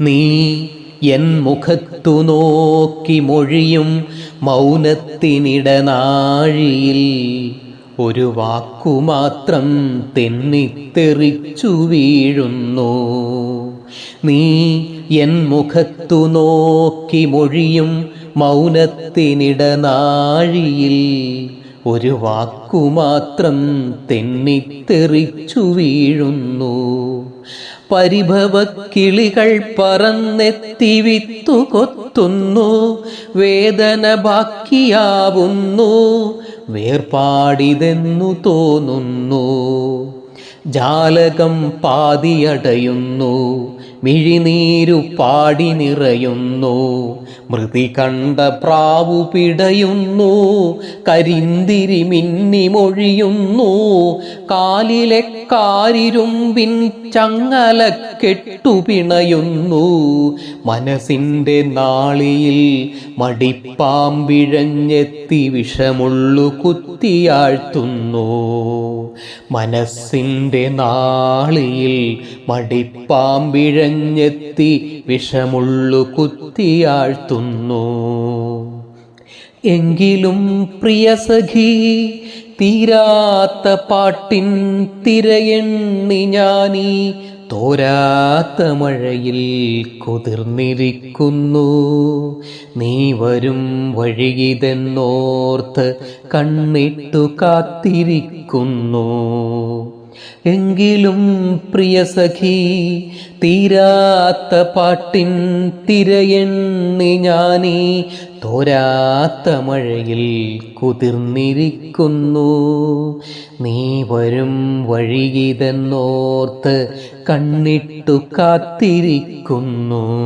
നീ എൻ മുഖത്തു നോക്കി മൊഴിയും മൗനത്തിനിടനാഴിയിൽ ഒരു വാക്കുമാത്രം തെന്നിത്തെറിച്ചു വീഴുന്നു. നീ എൻ മുഖത്തു നോക്കി മൊഴിയും മൗനത്തിനിടനാഴിയിൽ ഒരു വാക്കുമാത്രം തെന്നിത്തെറിച്ചു വീഴുന്നു. പരിഭവക്കിളികൾ പറന്നെത്തി വിത്തു കൊത്തുന്നു വേദന ബാക്കിയാവുന്നു വേർപാടിതെന്നു തോന്നുന്നു. ജാലകം പാതിയടയുന്നു മിഴിനീരു പാടി നിറയുന്നു മൃതി കണ്ട പ്രാവു പിടയുന്നു കരിന്തിരി മിന്നി മൊഴിയുന്നു കാലിലെ കാരിരുമ്പിൻ ചങ്ങല കെട്ടുപിണയുന്നു മനസ്സിന്റെ നാളിയിൽ മടിപ്പാമ്പിഴഞ്ഞെത്തി വിഷമുള്ളു കുത്തിയാഴ്ത്തുന്നു. മനസ്സിന്റെ നാളിയിൽ മടിപ്പാമ്പിഴഞ്ഞെത്തി വിഷമുള്ളു കുത്തിയാഴ്ത്തുന്നു. എങ്കിലും പ്രിയ സഖി തീരാത്ത പാട്ടിൻ തിരയെണ്ണി ഞാനീ തോരാത്ത മഴയിൽ കുതിർന്നിരിക്കുന്നു. നീ വരും വഴിയിതെന്നോർത്ത് കണ്ണിട്ടു കാത്തിരിക്കുന്നു. എങ്കിലും പ്രിയ സഖി തീരാത്ത പാട്ടിൻ തിരയെണ്ണി ഞാനീ തോരാത്ത മഴയിൽ കുതിർന്നിരിക്കുന്നു. നീ വരും വഴിയിതെന്നോർത്ത് കണ്ണിട്ടു കാത്തിരിക്കുന്നു.